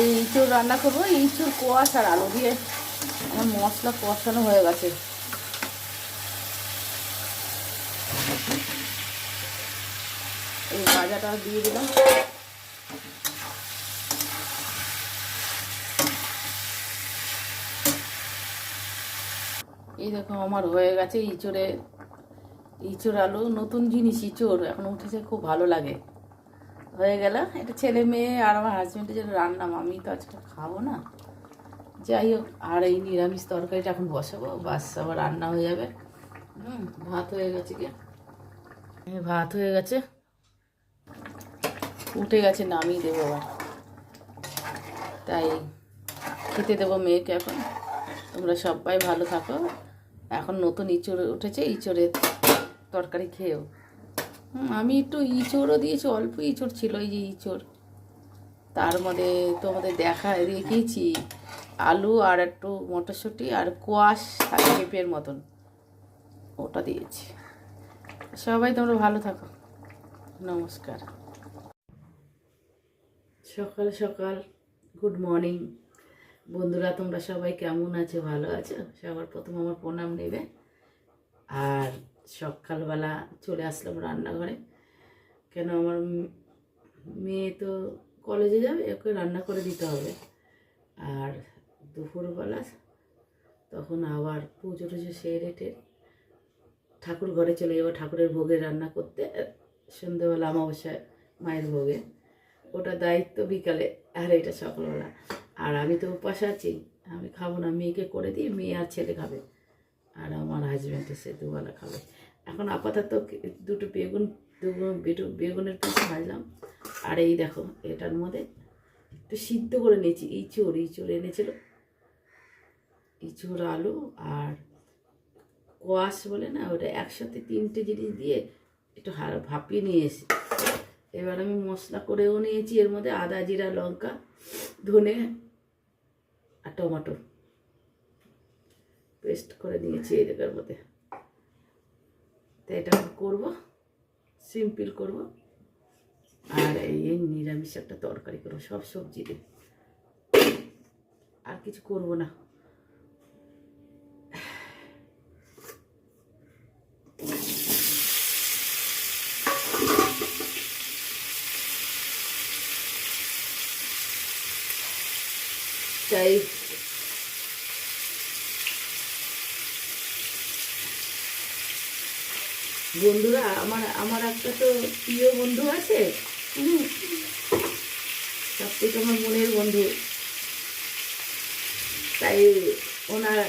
এই ইঁচড় রান্না করব। ইঁচড় কোয়াশ আর আলু দিয়ে আমার মশলা কষানো হয়ে গেছে। এই ভাজাটা দিয়ে দিলাম। এই দেখো, আমার হয়ে গেছে ইঁচড়ে ইঁচড় আলু। নতুন জিনিস ইঁচড় এখন উঠেছে, খুব ভালো লাগে। হয়ে গেল। এটা ছেলে মেয়ে আর আমার হাজব্যান্ডের জন্য রান্না আমি তো আজকে খাব না। যাই হোক, আর এই নিরামিষ তরকারিটা এখন বসাবো, বাস আবার রান্না হয়ে যাবে। হুম, ভাত হয়ে গেছে কি ভাত হয়ে গেছে। উঠে গেছে, নামিয়ে দেবো আবার। তাই খেতে দেবো মেয়েকে এখন। তোমরা সবাই ভালো থাকো। এখন নতুন ইঁচড় উঠেছে, ইঁচড়ের তরকারি খেয়েও। আমি একটু ইঁচড়ও দিয়েছি, অল্প ইঁচড় ছিল এই যে ইঁচড়। তার মধ্যে তোমাদের দেখা রেখেছি আলু আর একটু মটরশুঁটি আর কোয়াশ আর পেঁপের মতন। ওটা দিয়েছি। সবাই তোমরা ভালো থাকো। নমস্কার। সকাল সকাল। গুড মর্নিং বন্ধুরা, তোমরা সবাই কেমন আছো? ভালো আছো? সবার প্রথম আমার প্রণাম নেবে। আর সকালবেলা চলে আসলাম রান্নাঘরে। কেন আমার মেয়ে তো কলেজে যাবে, ওকে রান্না করে দিতে হবে। আর দুপুরবেলা তখন আবার পুজো টুজো সেরে টেরে ঠাকুর ঘরে চলে যাব, ঠাকুরের ভোগে রান্না করতে। সন্ধ্যেবেলা অমাবস্যায় মায়ের ভোগে। ওটা দায়িত্ব বিকালে, আর এটা সকালবেলা। আর আমি তো উপাস আছি, আমি খাব না, মেয়েকে করে দিই মেয়ে আর ছেলে খাবে। আর আমার হাজব্যান্ড এসে দুবেলা খাবে। এখন আপাতত দুটো বেগুন বেগুনের পিস ভাজলাম। আর এই দেখো, এটার মধ্যে একটু সিদ্ধ করে নিয়েছি। ইঁচড় ইঁচড় এনেছিল। ইঁচড় আলু আর কোয়াশ বলে না, ওটা একসাথে তিনটে জিনিস দিয়ে একটু ভাপিয়ে নিয়ে এসি। এবার আমি মশলা করেও নিয়েছি, এর মধ্যে আদা, জিরা, লঙ্কা, ধনে আর টমেটো। পেস্ট করে নিয়েছি এই জায়গার মধ্যে। তো এটা করব সিম্পল করব। আর এই এই নিরামিষ একটা তরকারি করব, সব সবজি দিয়ে। আর কিছু করব না। তাই বন্ধুরা, আমার আমার একটা তো প্রিয় বন্ধু আছে। সব থেকে আমার মনের বন্ধু। তাই ওনার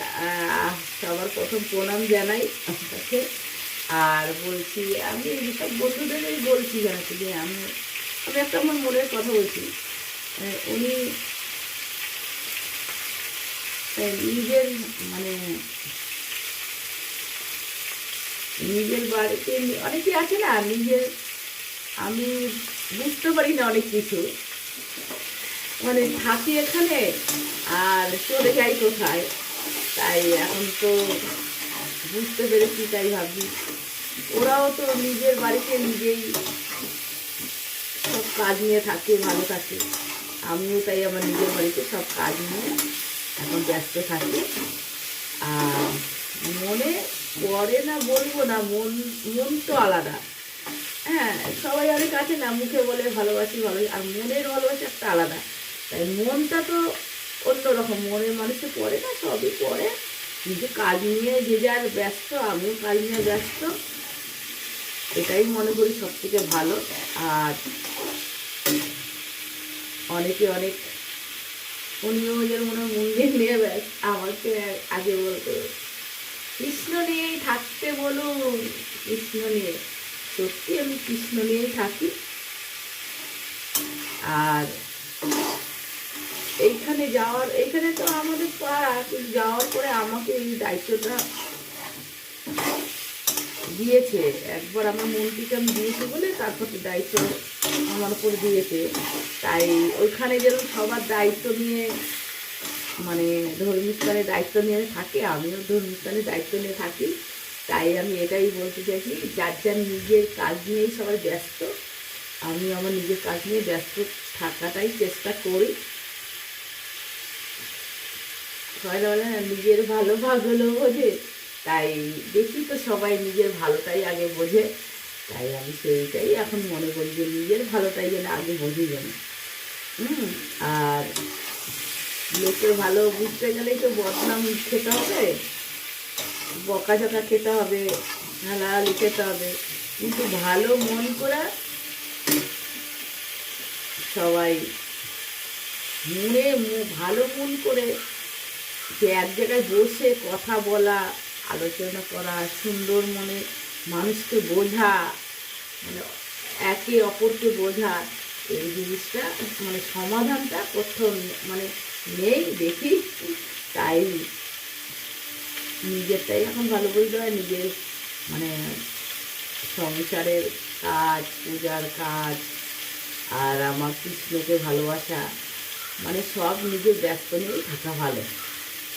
সবার প্রথম প্রণাম জানাই আপনাকে। আর বলছি, আমি সব বন্ধুদেরই বলছি জানাচ্ছি যে আমি আমি একটা আমার মনের কথা বলছি। উনি নিজের মানে নিজের বাড়িতে অনেকে আছে না, নিজের, আমি বুঝতে পারি না অনেক কিছু। মানে থাকি এখানে, আর চলে যাই কোথায়? তাই এখন তো বুঝতে পেরেছি, তাই ভাবি ওরাও তো নিজের বাড়িতে নিজেই সব কাজ নিয়ে থাকে, ভালো থাকে। আমিও তাই আমার নিজের বাড়িতে সব কাজ নিয়ে এখন ব্যস্ত থাকি। আর মনে পড়ে না বলব না, মন মন তো আলাদা। হ্যাঁ সবাই অনেক আছে না, মুখে বলে ভালোবাসি ভালো আর মনের ভালোবাসি একটা আলাদা। তাই মনটা তো অন্যরকম, মনের মানুষে পড়ে না, সবই পড়ে। কিন্তু কাজ নিয়ে যে যার ব্যস্ত, আমিও কাজ নিয়ে ব্যস্ত। এটাই মনে করি সব থেকে ভালো। আর অনেকে অনেক যেন মনে মন্দির নিয়ে ব্যস্ত। আমাকে আগে বলতো। কৃষ্ণ নিয়েই থাকতে বলুন। কৃষ্ণ নিয়ে, সত্যি আমি কৃষ্ণ নিয়েই থাকি। আর এইখানে যাওয়ার, এইখানে তো আমাদের পাড়া, কিন্তু যাওয়ার পরে আমাকে এই দায়িত্বটা দিয়েছে। একবার আমার মন্ত্রীকে আমি দিয়েছি বলে তারপর দায়িত্ব আমার উপর দিয়েছে। তাই ওইখানে যেরকম সবার দায়িত্ব নিয়ে মানে ধর্মীয় স্থানে দায়িত্ব নিয়ে থাকে, আমিও ধর্মীয় স্থানে দায়িত্ব নিয়ে থাকি। তাই আমি এটাই বলতে চাইছি, যার যার নিজের কাজ নিয়েই সবাই ব্যস্ত, আমি আমার নিজের কাজ নিয়ে ব্যস্ত থাকাটাই চেষ্টা করি। সবাই বলে না নিজের ভালো ভাগ হলো বোঝে। তাই দেখি তো সবাই নিজের ভালোটাই আগে বোঝে। তাই আমি সেইটাই এখন মনে করি যে নিজের ভালোটাই যেন আগে বুঝি যেন। হুম, আর লোকের ভালো বুঝতে গেলেই তো বদনাম খেতে হবে। বকাঝকা খেতে হবে, হালাহালি খেতে হবে। কিন্তু ভালো মন করে সবাই। মনে ভালো মন করে যে এক জায়গায় বসে কথা বলা, আলোচনা করা, সুন্দর মনে মানুষকে বোঝা মানে একে অপরকে বোঝা এই জিনিসটা মানে সমাধানটা নে- মানে নেই, দেখি। তাই নিজেরটাই এখন ভালো বলতে হয়, নিজের মানে সংসারের কাজ, পূজার কাজ, আর আমার কৃষ্ণকে ভালোবাসা মানে সব নিজের ব্যস্ত নিয়েই থাকা ভালো।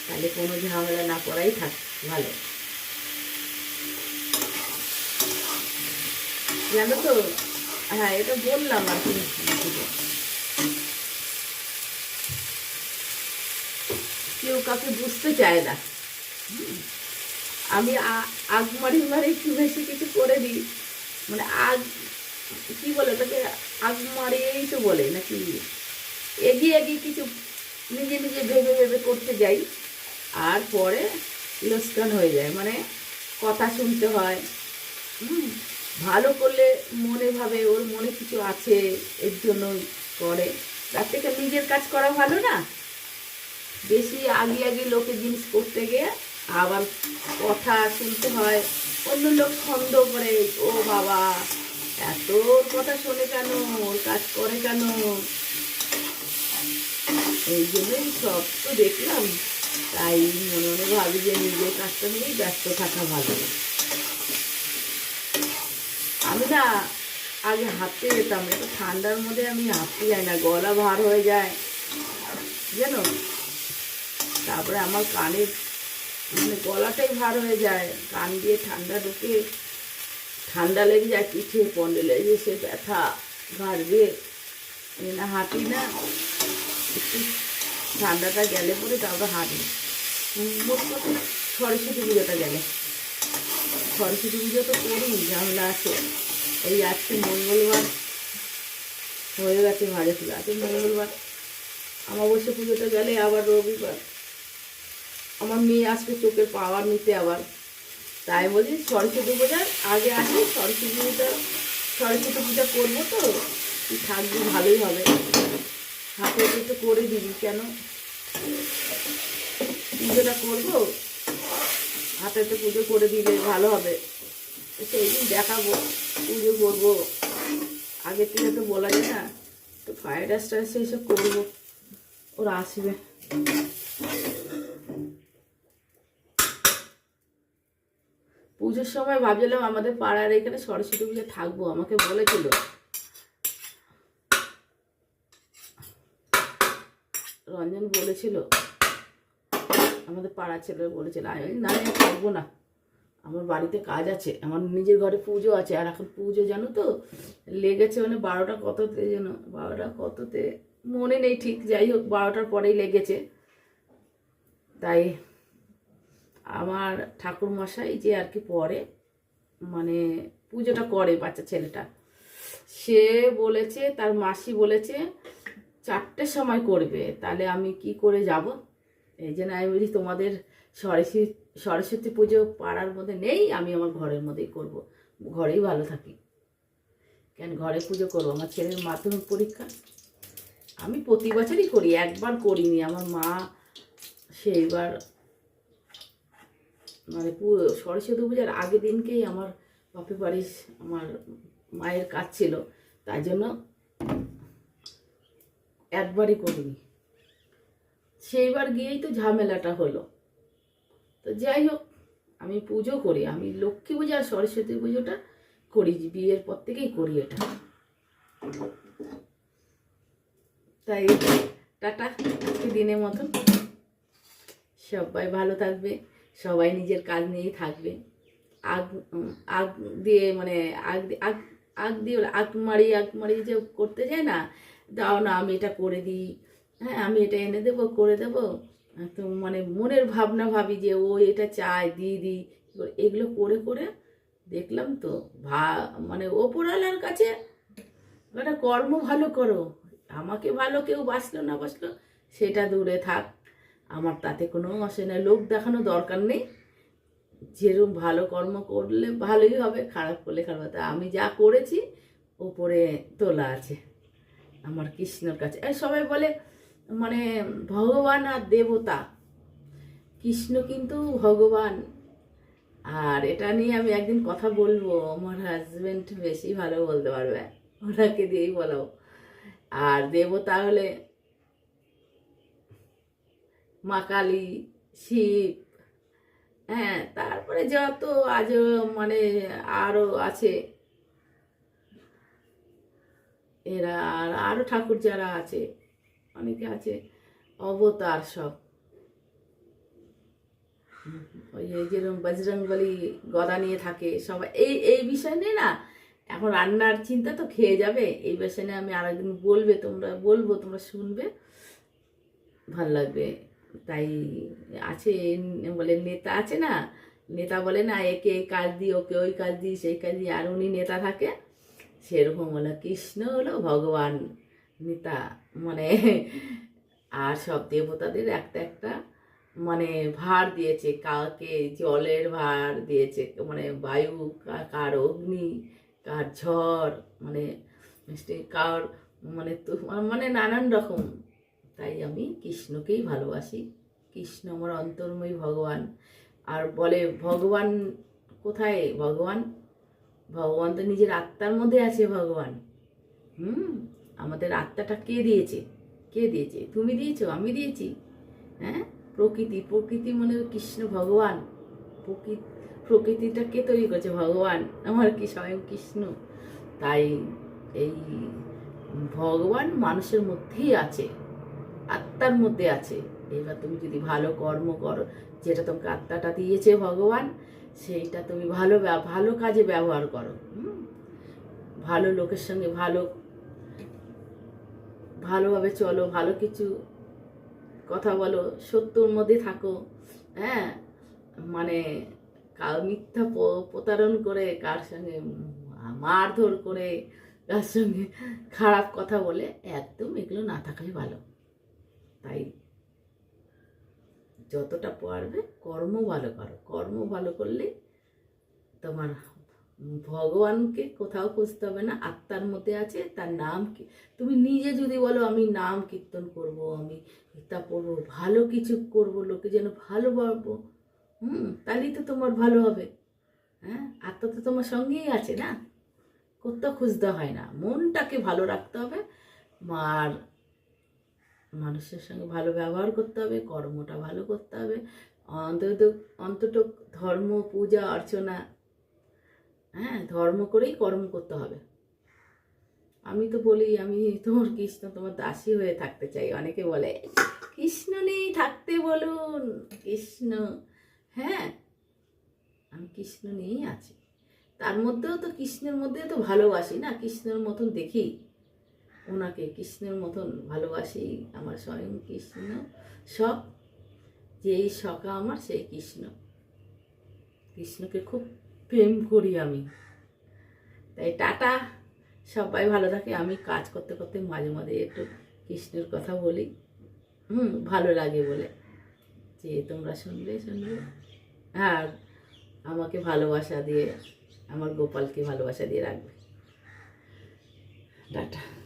তাহলে কোনো ঝামেলা না করাই থাক, ভালো। জানো তো হ্যাঁ এটা বললাম আর কি। কেউ কাউকে বুঝতে চায় না। আমি আগ মারি মারি একটু বেশি কিছু করে দিই। মানে আগ, কি বলে ওটাকে? আগ তো বলে নাকি? এগিয়ে এগিয়ে কিছু নিজে নিজে ভেবে ভেবে করতে যাই। আর পরে লোকসান হয়ে যায়। মানে কথা শুনতে হয়। হুম। ভালো করলে মনে ভাবে, ওর মনে কিছু আছে, এর জন্য করে। তার থেকে নিজের কাজ করা ভালো না? বেশি আগে আগে লোকের জিনিস করতে গিয়ে আবার কথা শুনতে হয়, অন্য লোক সন্দেহ করে, ও বাবা, এত কথা শোনে কেন? ওর কাজ করে কেন? এই জন্যই সব তো দেখলাম, তাই মনে মনে ভাবি যে নিজের কাজটা নিয়েই ব্যস্ত থাকা ভালো। আমি না আগে হাঁটতে যেতাম এত ঠান্ডার মধ্যে আমি হাঁটতে যাই না, গলা ভার হয়ে যায়। জানো? তারপরে আমার কানের মানে গলাটাই ভার হয়ে যায়। কান দিয়ে ঠান্ডা ঢুকে, ঠান্ডা লেগে যায়, পিঠে পন্ডে লেগে সে ব্যথা ঘাড়বে আমি না হাঁটি না। একটু ঠান্ডাটা গেলে পরে তারপরে হাঁটি। সরস্বতী পুজোটা গেলে। সরস্বতী পুজো তো করি, ঝামেলা আছে। এই আজকে মঙ্গলবার। হয়ে গেছে ভাড়ে পুজো আজকে মঙ্গলবার। অমাবস্যা পুজোটা গেলে আবার রবিবার। আমার মেয়ে আসবে চোখের পাওয়ার নিতে আবার। তাই বলছি সরস্বতী পূজার আগে আসি, সরস্বতী পুজোটা সরস্বতী পূজা করব তো। তুই থাকবি, ভালোই হবে। হাতে একটু করে দিবি কেন? পুজোটা করব। হাতে তো পুজো করে দিলে ভালো হবে। তো সেই দিন দেখাবো। পুজো করব আগের থেকে তো বলা যায় না, তো ফ্রাইড রাইস টাইস এইসব করব। ওরা আসবে। পুজোর সময় ভাবছিলাম আমাদের পাড়ার এখানে সরস্বতী পুজো থাকব, আমাকে বলেছিল। রঞ্জন বলেছিল, আমাদের পাড়া ছেলে বলেছিল, আমি না, থাকব না। আমার বাড়িতে কাজ আছে, আমার নিজের ঘরে পুজো আছে, আর এখন পুজো জানো তো? লেগেছে মানে বারোটা কততে যেন, বারোটা কততে? মনে নেই ঠিক, যাই হোক, বারোটার পরেই লেগেছে। তাই আমার ঠাকুর মশাই যে আর কি পরে মানে পুজোটা করে বাচ্চা ছেলেটা। সে বলেছে, তার মাসি বলেছে চারটের সময় করবে, তাহলে আমি কি করে যাব? এই জন্য আমি বলছি, তোমাদের সরস্বতী সরস্বতী পুজো পাড়ার মধ্যে নেই, আমি আমার ঘরের মধ্যেই করব। ঘরেই ভালো থাকি। কেন ঘরে পুজো করব? আমার ছেলের মাধ্যমিক পরীক্ষা। আমি প্রতি বছরই করি, একবার করিনি। আমার মা সেইবার মানে সরস্বতী পূজার আগের দিনকেই আমার বাপের বাড়ির আমার মায়ের কাজ ছিল। তাই জন্য একবারই করিনি। সেইবার গিয়েই তো ঝামেলাটা হলো। তো যাই হোক, আমি পুজো করি, আমি লক্ষ্মী পূজা আর সরস্বতী পুজোটা করি, বিয়ের পর থেকেই করি এটা। তাই টাটা দিনের মতন। সবাই ভালো থাকবে, সবাই নিজের কাজ নিয়েই থাকবে। আগ আগ দিয়ে মানে আগ আগ আগ দিয়ে আগ মারি আগ মারি যে করতে যায় না, দাও না, আমি এটা করে দিই। হ্যাঁ আমি এটা এনে দেবো, করে দেবো। তো মানে মনের ভাবনা ভাবি যে, ও এটা চায় দিই এগুলো করে করে দেখলাম তো ভা মানে ওপরওয়ালার কাছে একটা কর্ম ভালো করো। আমাকে ভালো কেউ বাঁচলো না বাসলো, সেটা দূরে থাক। আমার তাতে কোনো অসুবিধা। লোক দেখানো দরকার নেই। যেরকম ভালো কর্ম করলে ভালোই হবে, খারাপ করলে খারাপ হবে। আমি যা করেছি, ওপরে তোলা আছে। আমার কৃষ্ণর কাছে। আর সবাই বলে মানে ভগবান আর দেবতা। কৃষ্ণ কিন্তু ভগবান। আর এটা নিয়ে আমি একদিন কথা বলব, আমার হাজবেন্ড বেশি ভালো বলতে পারবে, ওনাকে দিয়েই বলো। আর দেবতা হলে মা কালী, শিব হ্যাঁ তারপরে যত আজও মানে আরও আছে, এরা আর আরও ঠাকুর যারা আছে অনেকে আছে অবতার সব। ওই যেরকম বজরংবলী গদা নিয়ে থাকে সবাই এই এই বিষয় নিয়ে না এখন রান্নার চিন্তা তো খেয়ে যাবে। এই বিষয় নিয়ে আমি আরেকদিন বলবে তোমরা, বলব, তোমরা শুনবে। ভালো লাগবে। তাই আছে বলে নেতা আছে না, নেতা বলে না, একে এই কাজ দিই, ওকে ওই কাজ দিই, সেই কাজ দিই, আর উনি নেতা থাকে, সেরকম হলো কৃষ্ণ হলো ভগবান নেতা। মানে আর সব দেবতাদের একটা একটা মানে ভার দিয়েছে, কাকে জলের ভার দিয়েছে মানে বায়ু কার অগ্নি, কার ঝড় মানে কার মানে মানে নানান রকম। তাই আমি কৃষ্ণকেই ভালোবাসি। কৃষ্ণ আমার অন্তর্ময়ী ভগবান। আর বলে, ভগবান কোথায় ভগবান? ভগবান তো নিজের আত্মার মধ্যে আছে ভগবান। হুম? আমাদের আত্মাটা কে দিয়েছে? কে দিয়েছে? তুমি দিয়েছ, আমি দিয়েছি। হ্যাঁ? প্রকৃতি প্রকৃতি মনে কৃষ্ণ ভগবান। প্রকৃতি প্রকৃতিটা কে তৈরি করেছে? ভগবান। আমার কি স্বয়ং কৃষ্ণ? তাই এই ভগবান মানুষের মধ্যেই আছে, আত্মার মধ্যে আছে। এবার তুমি যদি ভালো কর্ম করো, যেটা তোমাকে আত্মাটা দিয়েছে ভগবান, সেইটা তুমি ভালো ভালো কাজে ব্যবহার করো, হুম? ভালো লোকের সঙ্গে ভালো ভালোভাবে চলো, ভালো কিছু কথা বলো, সত্যর মধ্যে থাকো হ্যাঁ? মানে কার মিথ্যা প্রতারণ করে কার সঙ্গে মারধর করে কার সঙ্গে খারাপ কথা বলে, একদম এগুলো না থাকাই ভালো। তাই যতটা পারবে কর্ম ভালো করো, কর্ম ভালো করলে তোমার ভগবানকে কোথাও খুঁজতে হবে না, আত্মার মধ্যে আছে, তার নাম কি? তুমি নিজে যদি বলো, আমি নাম কীর্তন করব, আমি গীতা পড়ব, ভালো কিছু করব, লোকে যেন ভালো পারব হুম, তাহলেই তো তোমার ভালো হবে। হ্যাঁ আত্মা তো তোমার সঙ্গেই আছে না? কোথাও খুঁজতে হয় না। মনটাকে ভালো রাখতে হবে আর মানুষের সঙ্গে ভালো ব্যবহার করতে হবে, কর্মটা ভালো করতে হবে। অন্তত অন্তত ধর্ম, পূজা, অর্চনা হ্যাঁ ধর্ম করেই কর্ম করতে হবে। আমি তো বলি, আমি তোমার কৃষ্ণ, তোমার দাসী হয়ে থাকতে চাই। অনেকে বলে, কৃষ্ণ নেই, থাকতে বলুন। কৃষ্ণ হ্যাঁ আমি কৃষ্ণ নিয়েই আছি। তার মধ্যেও তো কৃষ্ণের মধ্যে তো ভালোবাসি না? কৃষ্ণের মতন দেখি ওনাকে, কৃষ্ণের মতন ভালোবাসি আমার স্বয়ং কৃষ্ণ। সব, যেই সখা আমার, সেই কৃষ্ণ। কৃষ্ণকে খুব প্রেম করি আমি। তাই টাটা। সবাই ভালো থাকে। আমি কাজ করতে করতে মাঝে মাঝে একটু কৃষ্ণের কথা বলি। হুম, ভালো লাগে বলে। যে তোমরা শুনবে শুনবে আর আমাকে ভালোবাসা দিয়ে, আমার গোপালকে ভালোবাসা দিয়ে রাখবে। টাটা।